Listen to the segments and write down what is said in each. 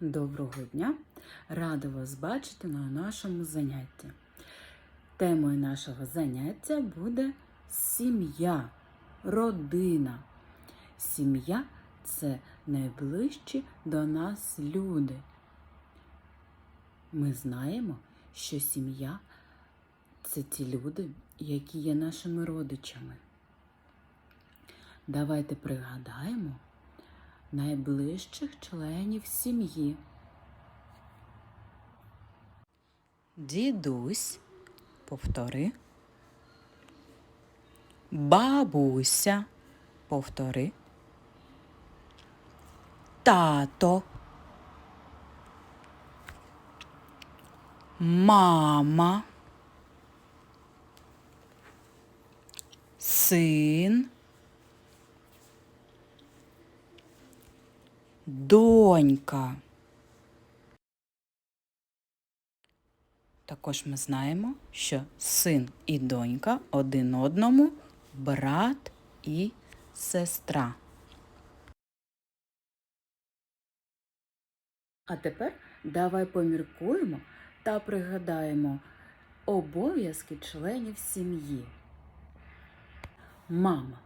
Доброго дня! Рада вас бачити на нашому занятті. Темою нашого заняття буде сім'я, родина. Сім'я це найближчі до нас люди. Ми знаємо, що сім'я це ті люди, які є нашими родичами. Давайте пригадаємо найближчих членів сім'ї. Дідусь, повтори. Бабуся, повтори. Тато. Мама. Син. Донька. Також ми знаємо, що син і донька один одному брат і сестра. А тепер давай поміркуємо та пригадаємо обов'язки членів сім'ї. Мама.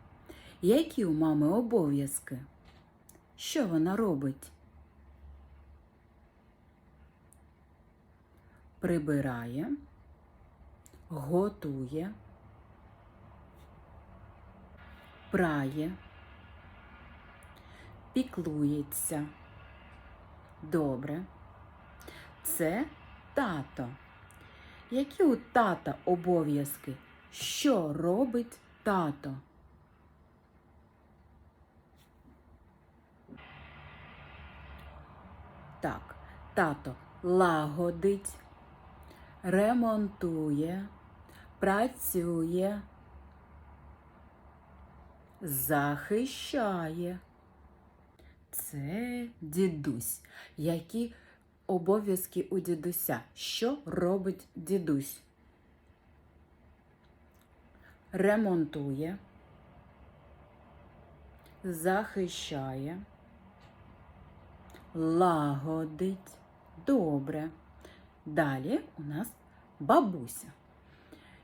Які у мами обов'язки? Що вона робить? Прибирає, готує, прає, піклується. Добре. Це тато. Які у тата обов'язки? Що робить тато? Так, тато лагодить, ремонтує, працює, захищає. Це дідусь. Які обов'язки у дідуся? Що робить дідусь? Ремонтує, захищає лагодить. Добре. Далі у нас бабуся.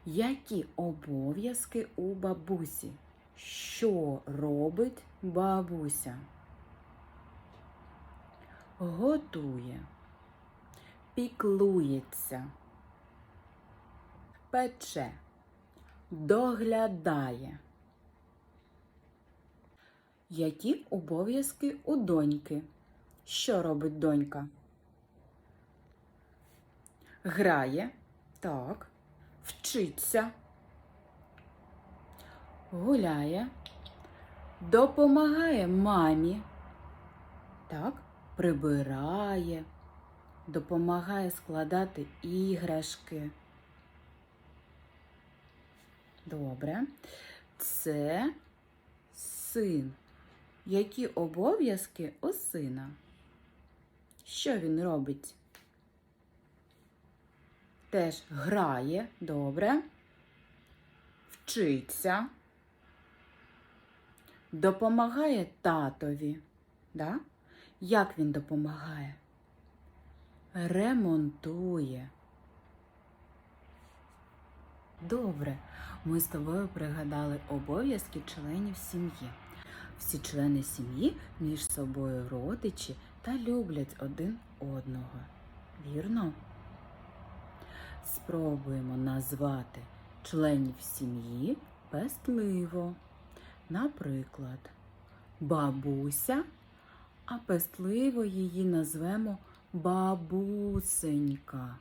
Які обов'язки у бабусі? Що робить бабуся? Готує, піклується, пече, доглядає. Які обов'язки у доньки? Що робить донька? Грає, так, вчиться, гуляє, допомагає мамі, так, прибирає, допомагає складати іграшки. Добре. Це син. Які обов'язки у сина? Що він робить? Теж грає, добре, вчиться, допомагає татові. Да? Як він допомагає? Ремонтує. Добре, ми з тобою пригадали обов'язки членів сім'ї. Всі члени сім'ї між собою родичі та люблять один одного. Вірно? Спробуємо назвати членів сім'ї пестливо. Наприклад, бабуся, а пестливо її назвемо бабусенька.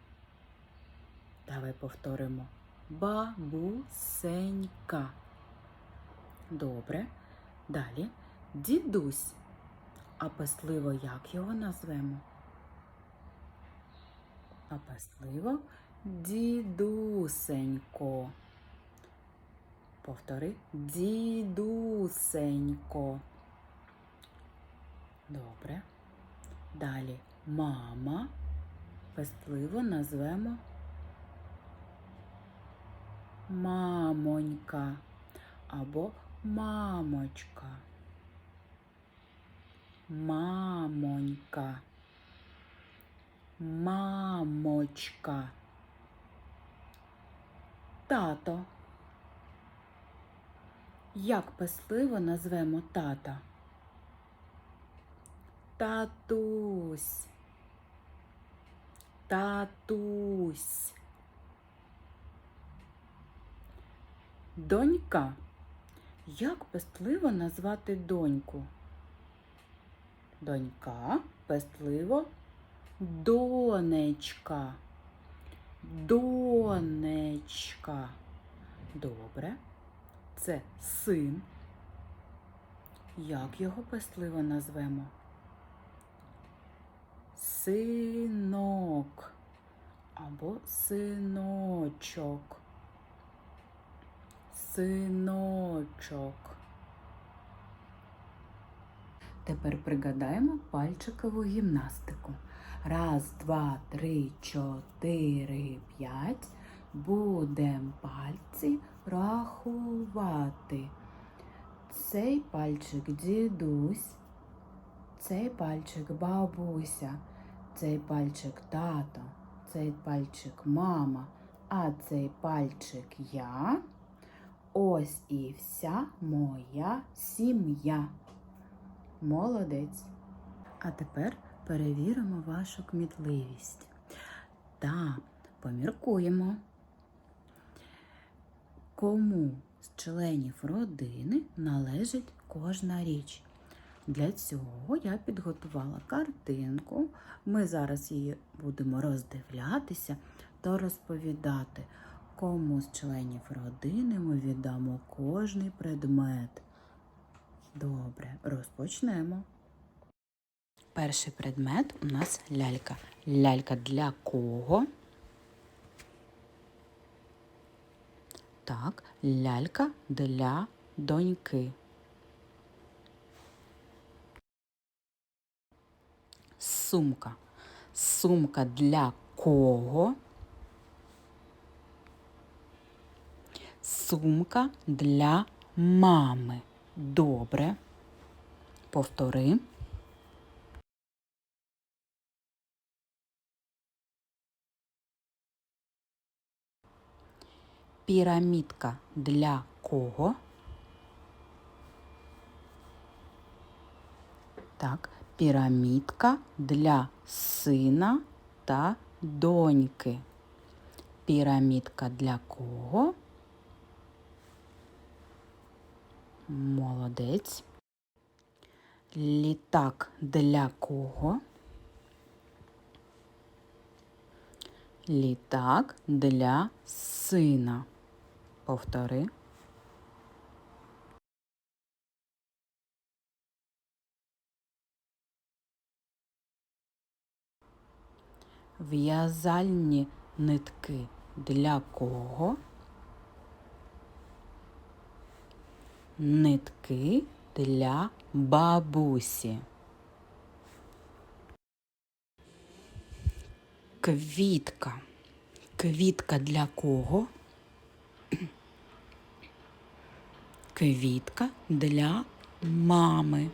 Давай повторимо бабусенька. Добре. Далі дідусь. А пестливо як його назвемо? А пестливо дідусенько. Повтори дідусенько. Добре. Далі мама. Пестливо назвемо мамонька або мамочка. Мамонька. Мамочка. Тато. Як писливо назвемо тата? Татусь. Татусь. Донька. Як пестливо назвати доньку? Донька, пестливо, донечка. Донечка. Добре. Це син. Як його пестливо назвемо? Синок або синочок. Синочок. Тепер пригадаємо пальчикову гімнастику. Раз, два, три, чотири, п'ять. Будем пальці рахувати. Цей пальчик дідусь, цей пальчик бабуся, цей пальчик тато, цей пальчик мама, а цей пальчик я. Ось і вся моя сім'я. Молодець. А тепер перевіримо вашу кмітливість та поміркуємо, кому з членів родини належить кожна річ. Для цього я підготувала картинку. Ми зараз її будемо роздивлятися та розповідати, кому з членів родини ми віддамо кожний предмет. Добре, розпочнемо. Перший предмет у нас лялька. Лялька для кого? Так, лялька для доньки. Сумка. Сумка для кого? Сумка для мами. Добре. Повтори. Пірамідка для кого? Так, пірамідка для сина та доньки. Пірамідка для кого? Молодець. Літак для кого? Літак для сина. Повтори. В'язальні нитки для кого? Нитки для бабусі. Квітка. Квітка для кого? Квітка для мами.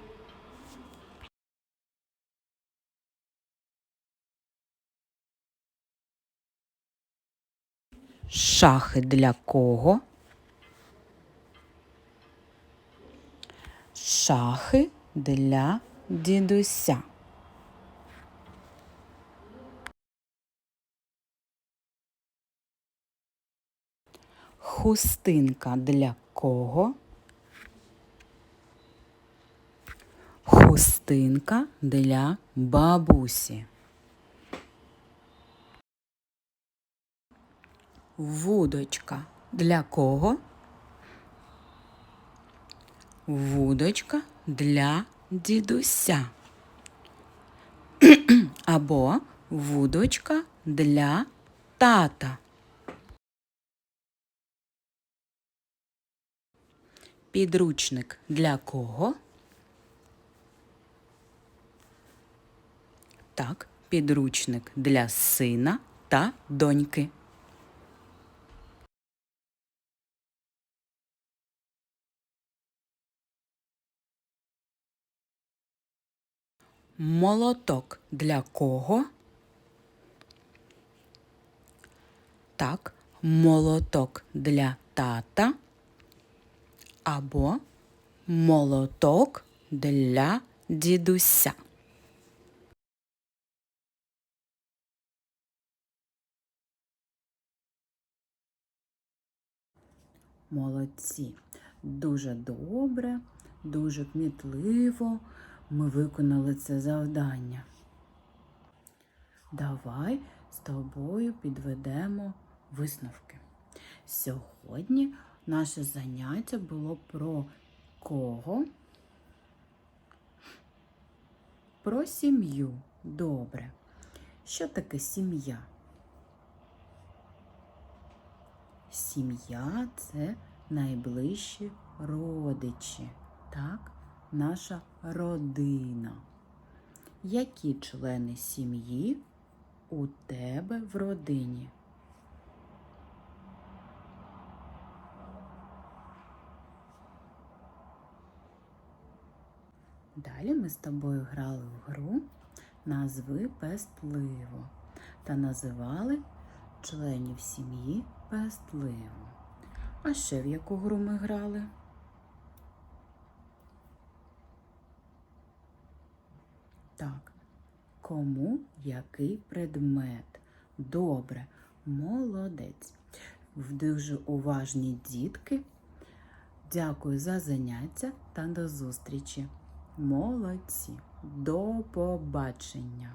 Шахи для кого? Шахи для дідуся. Хустинка для кого? Хустинка для бабусі. Вудочка для кого? Вудочка для дідуся. Або вудочка для тата. Підручник для кого? Так, підручник для сина та доньки. Молоток для кого? Так, молоток для тата або молоток для дідуся. Молодці. Дуже добре, дуже кмітливо ми виконали це завдання. Давай з тобою підведемо висновки. Сьогодні наше заняття було про кого? Про сім'ю. Добре. Що таке сім'я? Сім'я це найближчі родичі, так? Наша родина. Які члени сім'ї у тебе в родині? Далі ми з тобою грали в гру назви пестливо та називали членів сім'ї пестливо. А ще в яку гру ми грали? Так, кому який предмет? Добре, молодець. Дуже уважні дітки. Дякую за заняття та до зустрічі. Молодці. До побачення.